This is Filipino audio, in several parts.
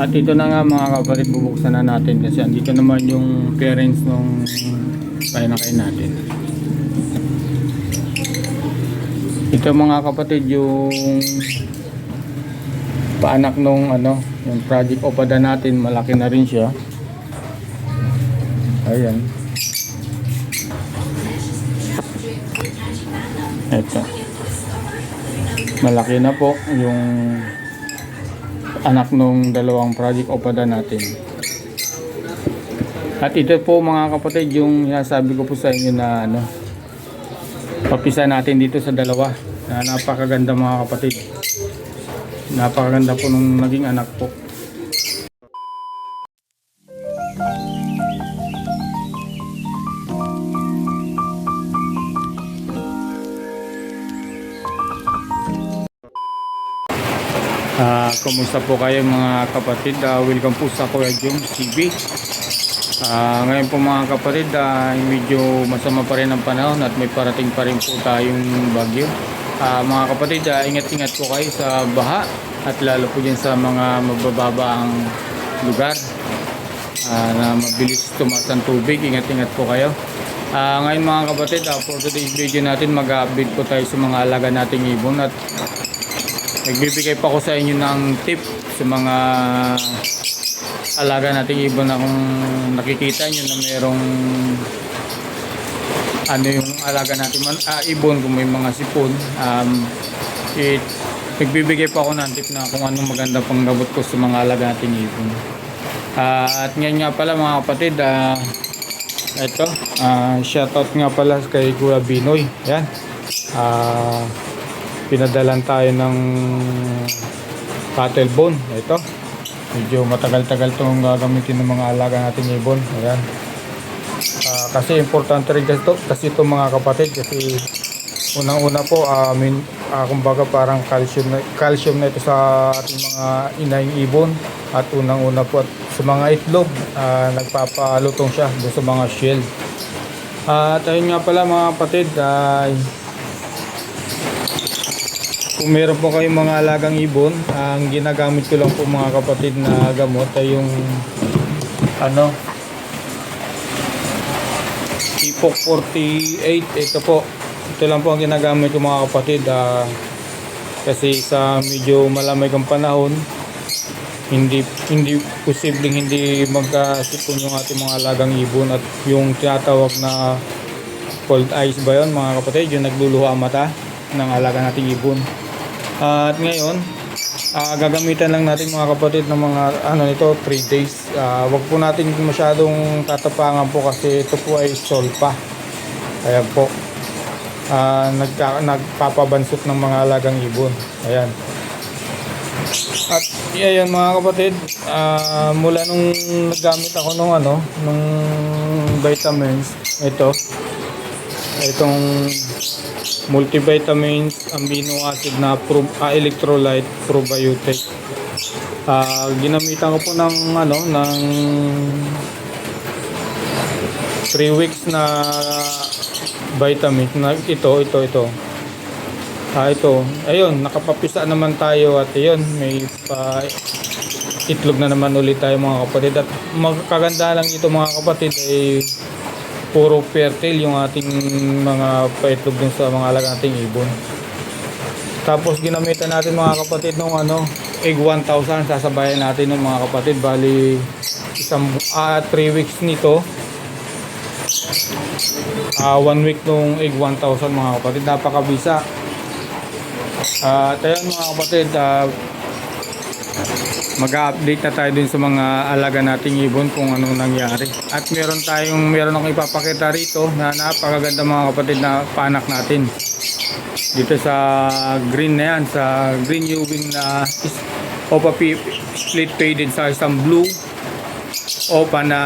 At ito na nga mga kapatid, bubuksan na natin kasi andito naman yung parents nung pinakain natin. Ito mga kapatid yung paanak nung ano, yung project opada natin, malaki na rin siya. Ayan. Ito. Malaki na po yung anak nung dalawang project opada natin. At ito po mga kapatid yung sinasabi ko po sa inyo na ano papisa natin dito sa dalawa na napakaganda mga kapatid. Napakaganda po nung naging anak po. Kumusta po kayo mga kapatid? Ah, welcome po sa Kuya Jung TV. Ah, ngayon po mga kapatid, ah, medyo masama pa rin ang panahon at may parating pa rin po tayong bagyo. Ah, mga kapatid, ah, ingat-ingat po kayo sa baha at lalo po dyan sa mga mabababa ang lugar ah, na mabilis tumaas ang tubig. Ingat-ingat po kayo. Ah, ngayon mga kapatid, ah, for today's video natin mag-update po tayo sa mga alaga nating ibon at nagbibigay pa ko sa inyo ng tip sa mga alaga nating ibon na kung nakikita nyo na merong ano yung alaga natin man, ah, ibon kung may mga sipon um, it, nagbibigay pa ako ng tip na kung anong maganda pang gamot ko sa mga alaga nating ibon. Ah, at ngayon nga pala mga kapatid ah, ito ah, shoutout nga pala kay Kuya Binoy. Yan ah pinadalan tayo ng cattle bone. Ito. Medyo matagal-tagal itong gagamitin ng mga alaga nating ibon ayan. Ah, kasi importante rin ito kasi ito mga kapatid kasi unang-una po ah, min, ah, kumbaga parang calcium na, calcium na ito sa ating mga inaing ibon. At unang-una po at sa mga itlog ah, nagpapalutong siya sa mga shell. At ayun nga pala mga kapatid ay kung meron po kayong mga alagang ibon, ang ginagamit ko lang po mga kapatid na gamot ay yung ano? Ipok 48 ito po. Ito lang po ang ginagamit ko mga kapatid ah, kasi sa medyo malamig ang panahon hindi hindi posibleng hindi magkasipon yung ating mga alagang ibon at yung tinatawag na cold ice ba yun mga kapatid? Yung nagluluha mata ng alaga nating ibon at ngayon, ah, gagamitan lang natin mga kapatid ng mga ano nito 3 days. Ah, wag po natin masyadong tatapangan po kasi ito po ay solpa. Ayan po. Ah, nagka, nagpapabansot ng mga alagang ibon. Ayan. At yan mga kapatid, ah, mula nung naggamit ako nung ano, nung vitamins, ito, itong multivitamins, amino acid na pro, ah, electrolyte, probiotic. Ah, ginamitan ko po ng ano ng 3 weeks na vitamins na ito, ito, ito. Ah, ito. Ayun, nakapapisa naman tayo at ayun, may pa itlog na naman ulit tayo mga kapatid. At magkaganda lang ito mga kapatid ay puro fertile yung ating mga paitlog dun sa mga alaga nating ibon. Tapos ginamitan natin mga kapatid nung ano, egg 1000 sasabayan natin ng mga kapatid bali isang 3 weeks nito. Ah, 1 week nung egg 1000 mga kapatid, napakabisa. Ah, uh, ayun mga kapatid, ah, mag-update na tayo dun sa mga alaga nating ibon kung anong nangyari. At meron tayong meron akong ipapakita rito na napakaganda mga kapatid na panak natin. Dito sa green na yan, sa green Ewing na is- Opa split faded sa isang blue Opa na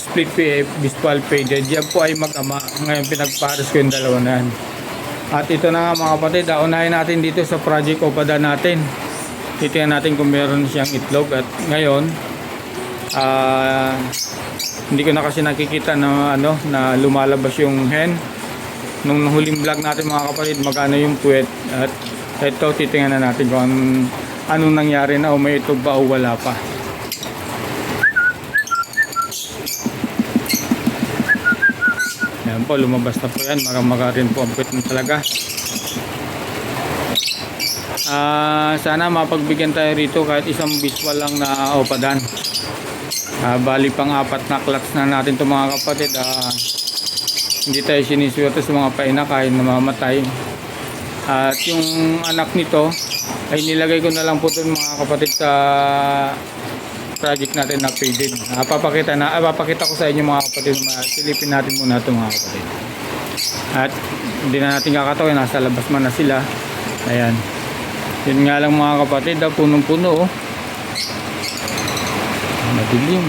split bispal faded. Yan po ay mag-ama. Ngayon pinagpares ko yung dalawa na yan. At ito na nga mga kapatid, ah, unahin natin dito sa project Opada natin titingnan natin kung meron siyang itlog at ngayon ah hindi ko na kasi nakikita na ano na lumalabas yung hen nung huling vlog natin mga kapatid magkano yung puwet at ito titingnan na natin kung anong nangyari na o may ito ba o wala pa. Ayan po, lumabas na po yan. Maga-maga rin po ang puwet mo talaga. Ah, sana mapagbigyan tayo rito kahit isang visual lang na opadan. Ah, bali pang apat na clutch na natin to mga kapatid. Ah, hindi tayo siniswerte sa mga paina kahit namamatay. At yung anak nito ay nilagay ko na lang po doon mga kapatid sa project natin na faded. Ah, papakita na, ah, papakita ko sa inyo mga kapatid. Silipin natin muna ito mga kapatid. At hindi na natin kakatawin, nasa labas man na sila. Ayan. Yun nga lang mga kapatid, ah, punong-puno oh. Madilim.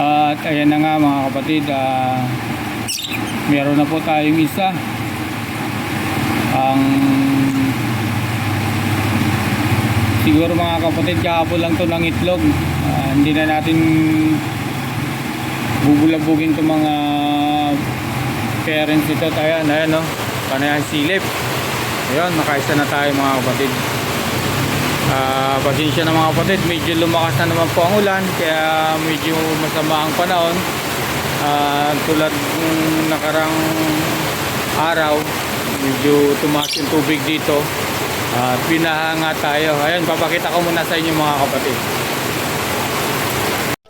At ayan na nga mga kapatid, ah, meron na po tayong isa. Ang siguro mga kapatid, kahapon lang to ng itlog. Ah, hindi na natin bubulabugin to mga parents ito. Ayan, ayan no. Panayan silip. Ayun, nakaisa na tayo mga kapatid. Ah, pasensya na mga kapatid, medyo lumakas na naman po ang ulan kaya medyo masama ang panahon. Ah, tulad ng nakarang araw, medyo tumaas yung tubig dito. At binaha nga tayo. Ayun, papakita ko muna sa inyo mga kapatid.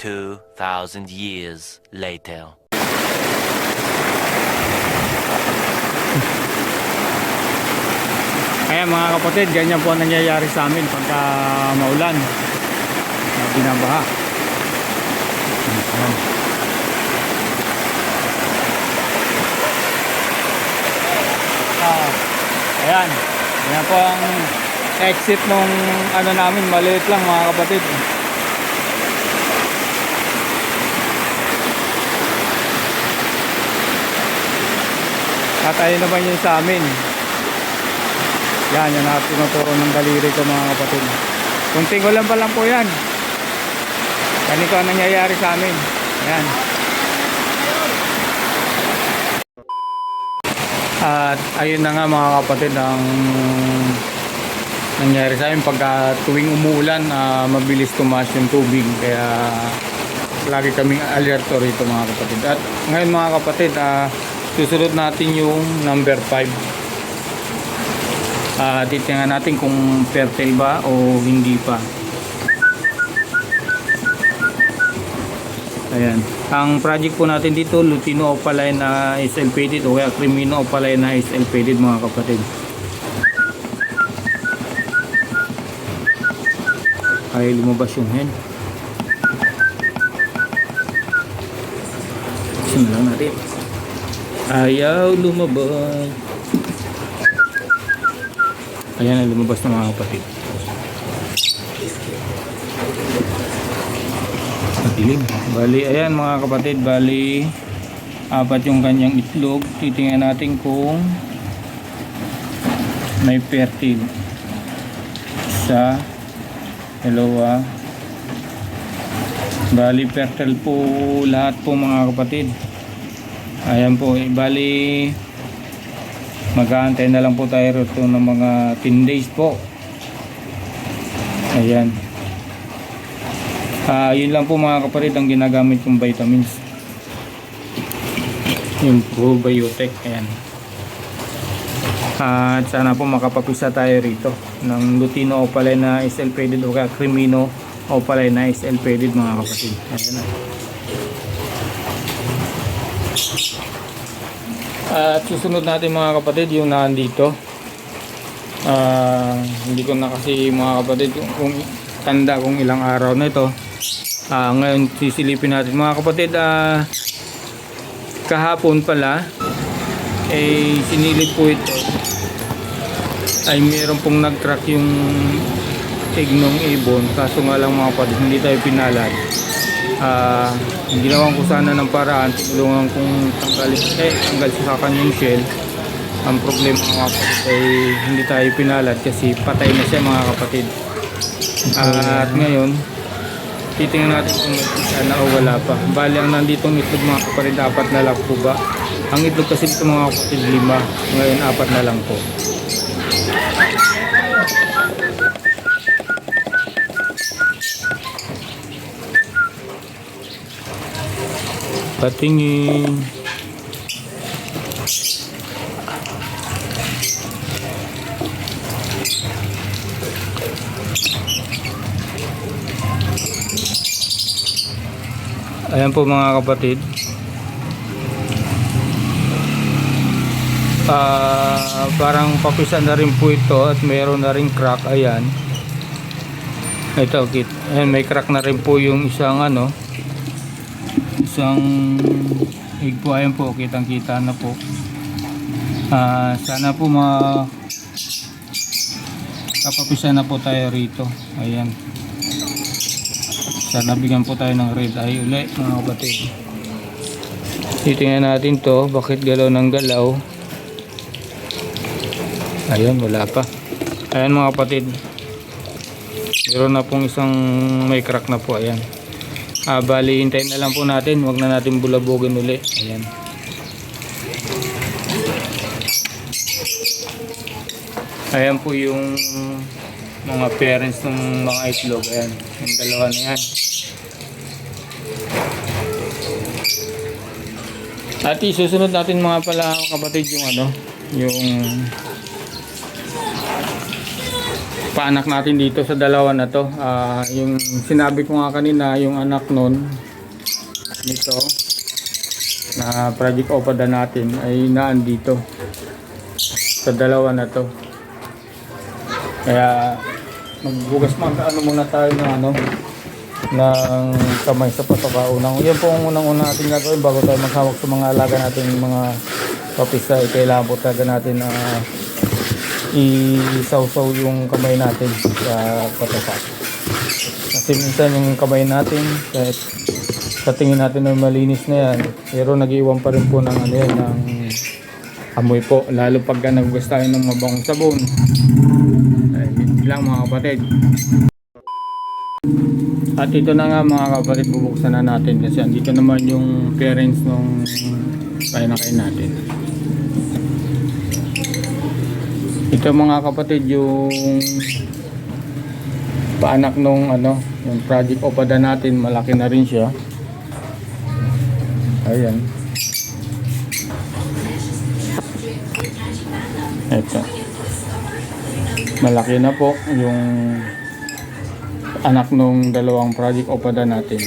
2,000 years later. Kaya mga kapatid, ganyan po ang nangyayari sa amin pagka maulan. Na binabaha. Ayan. Ayan. Ayan po ang exit nung ano namin, maliit lang mga kapatid. At ayun naman yun sa amin. Yan, yan ang tinuturo ng daliri ko mga kapatid. Kunting ulan pa lang po yan. Ganito ang nangyayari sa amin. Yan. At ayun na nga mga kapatid ang nangyayari sa amin pagka tuwing umuulan ah, mabilis tumaas yung tubig kaya lagi kaming alerto rito mga kapatid at ngayon mga kapatid ah, susunod natin yung number 5 Ah, titingnan natin kung fertile ba o hindi pa. Ayan. Ang project po natin dito, Lutino Opaline na SL faded o kaya Crimino Opaline na SL faded mga kapatid. Ay lumabas yung hen. Lang natin. Ayaw lumabas. Ayan na lumabas ng mga kapatid. Madilim. Bali, ayan mga kapatid, bali apat yung kanyang itlog. Titingnan natin kung may fertile. Isa, dalawa. Bali, fertile po lahat po mga kapatid. Ayan po, eh, bali mag-aantay na lang po tayo rito ng mga 10 days po. Ayan. Ah yun lang po mga kapatid ang ginagamit kong vitamins. Yung probiotic ayan. At sana po makapapisa tayo rito ng Lutino Opaline na SL faded o kaya Crimino Opaline na SL faded mga kapatid ayan na At susunod natin mga kapatid yung nandito. Ah, hindi ko na kasi mga kapatid kung, kung tanda kung ilang araw na ito. Ah, ngayon sisilipin natin mga kapatid. Ah, kahapon pala eh sinilip po ito ay meron pong nag-track yung ignong ibon kaso nga lang mga kapatid hindi tayo pinalad ah ginawan ko sana ng paraan tulungan kong tanggalin eh tanggal sa kanyang shell ang problema mga kapatid ay hindi tayo pinalad kasi patay na siya mga kapatid at ngayon titingnan natin kung may sana o wala pa bali ang nandito itlog mga kapatid apat na lang po ba Ang itlog kasi dito mga kapatid lima. Ngayon apat na lang po. Patingin. Ayan po mga kapatid. Ah, parang papisa na rin po ito at mayroon na rin crack. Ayan. Ito, kit. Ayan, may crack na rin po yung isang ano. Isang egg po. Ayan po, kitang kita na po. Ah, sana po ma kapapisa na po tayo rito. Ayan. Sana bigyan po tayo ng red eye uli mga kapatid. Titingnan natin to, bakit galaw ng galaw. Ayun, wala pa. Ayan mga kapatid. Meron na pong isang may crack na po. Ayan. Ah, bali, hintayin na lang po natin. Huwag na natin bulabogin uli. Ayan. Ayan po yung mga parents ng mga itlog. Ayan. Yung dalawa na yan. At isusunod natin mga pala kapatid yung ano, yung paanak natin dito sa dalawa na to. Ah, yung sinabi ko nga kanina, yung anak nun nito na project opada natin ay naan dito sa dalawa na to. Kaya magbugas mag ano muna tayo ng ano ng kamay sa patoka unang yan po ang unang una natin gagawin bago tayo maghawak sa mga alaga natin mga papisa kailangan po talaga natin na isawsaw yung kamay natin sa patoka kasi minsan yung kamay natin kahit sa tingin natin na malinis na yan pero nag-iwan pa rin po ng ano yan ng amoy po. Lalo pagka nagugas tayo ng mabangong sabon. Yun lang mga kapatid. At ito na nga mga kapatid, bubuksan na natin kasi andito naman yung parents nung kain natin. Ito mga kapatid yung paanak nung ano, yung project opada natin, malaki na rin siya. Ayan. Ito. Malaki na po yung anak nung dalawang project opada natin.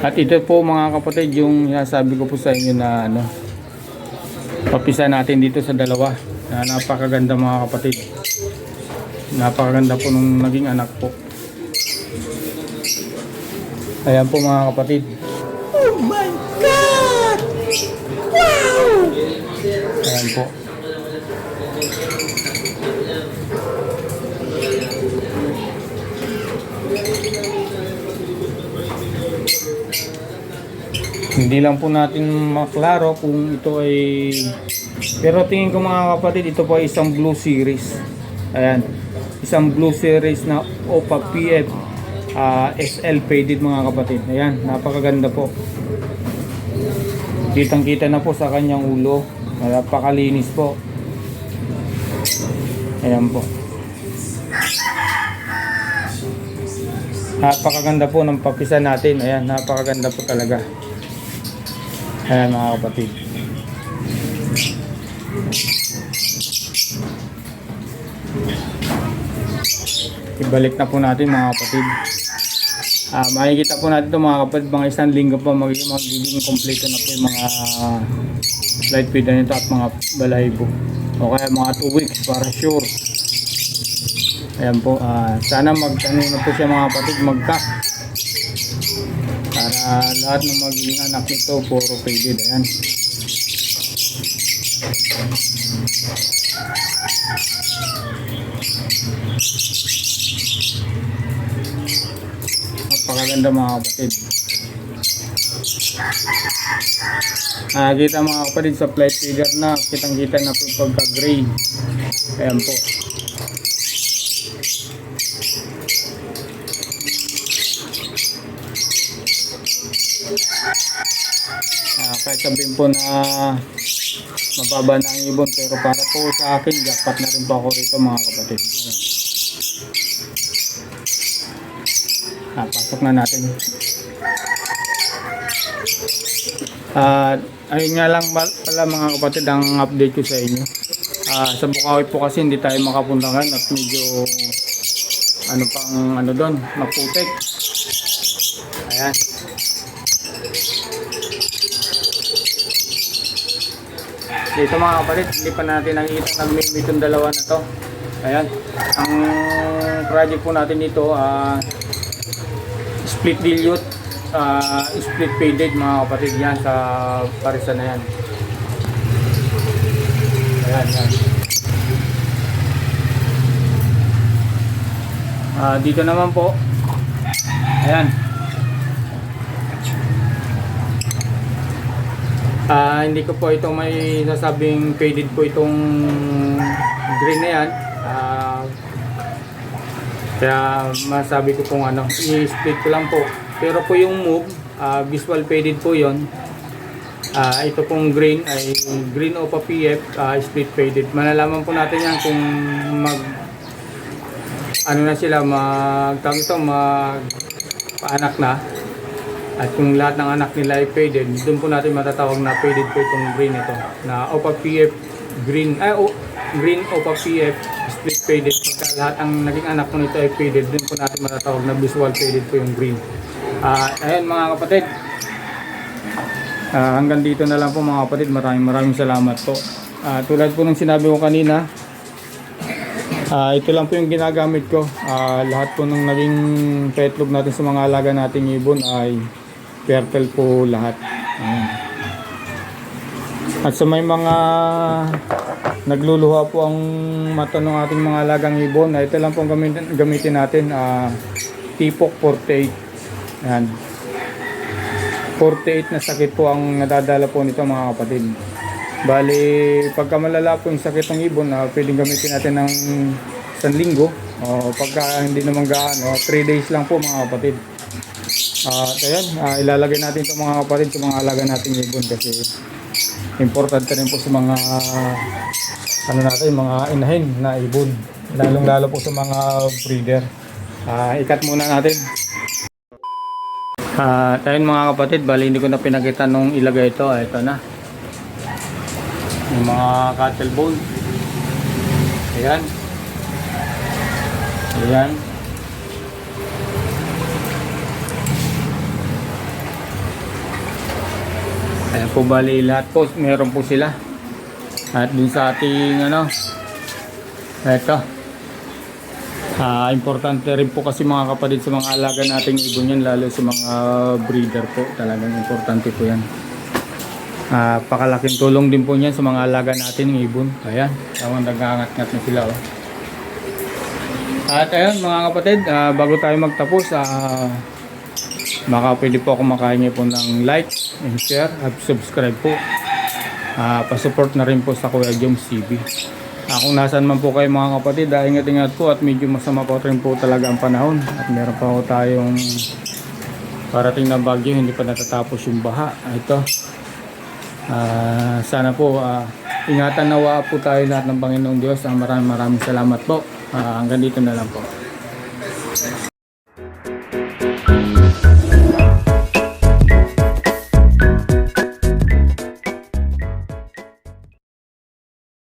At ito po mga kapatid yung sinasabi ko po sa inyo na ano papisa natin dito sa dalawa na napakaganda mga kapatid. Napakaganda po nung naging anak po. Ayan po mga kapatid. Oh my God! Wow! Ayan po. Hindi lang po natin maklaro kung ito ay pero tingin ko mga kapatid ito po ay isang blue series. Ayan. Isang blue series na OPA PF ah, SL faded mga kapatid. Ayan, napakaganda po. Kitang kita na po sa kanyang ulo. Napakalinis po. Ayan po. Napakaganda po ng papisa natin. Ayan, napakaganda po talaga. Ayan mga kapatid. Ibalik na po natin mga kapatid. Ah, makikita po natin ito mga kapatid, mga isang linggo pa magiging, magiging kompleto na po yung mga light feed na nito at mga balaybo. O kaya mga 2 weeks para sure. Ayan po, ah, sana mag ano na po siya mga kapatid, magka para lahat ng magiging anak nito puro faded ayan napakaganda mga kapatid. Ah, kita mga kapatid sa flight figure na kitang kita na po pagka gray ayan po kahit sabihin po na mababa na ang ibon pero para po sa akin jackpot na rin po ako rito mga kapatid. Ah, pasok na natin. At ayun nga lang pala mga kapatid ang update ko sa inyo. Ah, sa Bukawi po kasi hindi tayo makapunta ngayon at medyo ano pang ano doon, maputek. Ayan. Dito mga kapatid, hindi pa natin nakikita nagmimit yung dalawa na to. Ayan. Ang project po natin dito, ah split dilute, ah split faded mga kapatid yan sa parisan na yan. Ayan, yan. Ah, dito naman po. Ayan. Ah, hindi ko po ito may sasabing faded po itong green na yan. Ah, kaya masabi ko kung ano, i-split ko lang po. Pero po yung move, ah, visual faded po yon. Ah, ito pong green ay green o PF, ah, split faded. Malalaman po natin yan kung mag ano na sila mag tawag mag paanak na at kung lahat ng anak nila ay faded doon po natin matatawag na faded po itong green ito. Na OPA PF green ay o, green OPA PF split faded pagka lahat ang naging anak po nito ay faded doon po natin matatawag na visual faded po yung green. Ah ayun mga kapatid. Ah, hanggang dito na lang po mga kapatid. Maraming maraming salamat po. Ah, tulad po ng sinabi ko kanina Ah, ito lang po yung ginagamit ko. Ah, lahat po ng naging petlog natin sa mga alaga nating ibon ay fertile po lahat. At sa may mga nagluluha po ang mata ng ating mga alagang ibon, ah, ito lang po ang gamitin, gamitin natin. Ah, Tipok 48. Ayan. 48 na sakit po ang nadadala po nito mga kapatid. Bali, pagka malala po yung sakit ng ibon, na pwedeng gamitin natin ng isang linggo. O pagka hindi naman gaano, 3 days lang po mga kapatid. At ayan, ah, ilalagay natin itong mga kapatid sa mga alaga nating ibon kasi importante rin po sa mga ano natin, mga inahin na ibon. Lalong lalo po sa mga breeder. Ah, ikat muna natin. At ayun mga kapatid, bali hindi ko na pinakita nung ilagay ito. Ah, Ito na yung mga cattle bone ayan ayan po bali lahat po meron po sila at dun sa ating ano eto Ah, importante rin po kasi mga kapatid sa mga alaga nating ibon yan lalo sa mga breeder po talagang importante po yan Ah, pakalaking tulong din po niyan sa mga alaga natin ng ibon. Ayan, tawang nag-aangat-ngat na sila. Oh. At ayun mga kapatid, ah, bago tayo magtapos, ah, baka pwede po ako makahingi po ng like and share at subscribe po. Ah, pasupport na rin po sa Kuya Joms TV. Ah, kung nasaan man po kayo mga kapatid, ah, ingat-ingat po at medyo masama po rin po talaga ang panahon. At meron pa po tayong parating na bagyo, hindi pa natatapos yung baha. Ah, Ito, Ah, sana po ah, ingatan nawa po tayo lahat ng Panginoong Diyos. Ah, maraming maraming salamat po. Ah, hanggang dito na lang po.